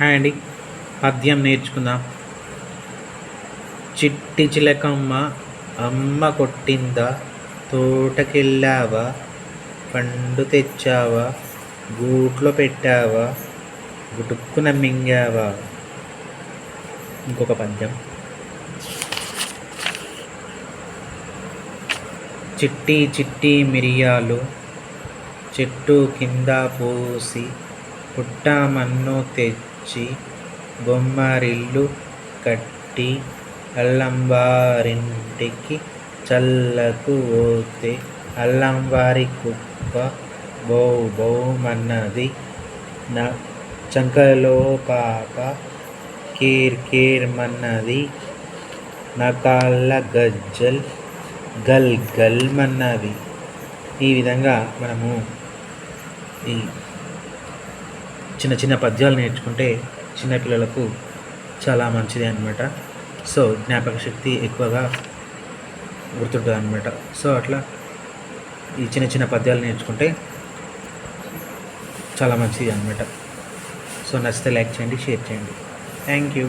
Hi అండి. పద్యం నేర్చుకుందాం. చిట్టి చిలకమ్మ అమ్మ కొట్టిందా? తోటకెళ్ళావా? పండు తెచ్చావా? గూట్లో పెట్టావా? గుటుక్కున మింగావా? ఇంకొక పద్యం. చిట్టి చిట్టి మిరియాలు చెట్టు కింద పోసి పుట్టామన్ను తెచ్చి బొమ్మరిల్లు కట్టి అల్లంవారింటికి చల్లకు పోతే అల్లంవారి కుప్ప బౌ బౌమన్నది నా చంకలో పాప కీర్ కీర్మన్నది నా కాళ్ళ గజ్జల్ గల్ గల్ మన్నవి ఈ విధంగా మనము ఈ చిన్న చిన్న పద్యాలు నేర్చుకుంటే చిన్నపిల్లలకు చాలా మంచిది అనమాట సో జ్ఞాపక శక్తి ఎక్కువగా గుర్తుంటుంది అనమాట సో అట్లా ఈ చిన్న చిన్న పద్యాలు నేర్చుకుంటే చాలా మంచిది అనమాట సో నచ్చితే లైక్ చేయండి షేర్ చేయండి. Thank you.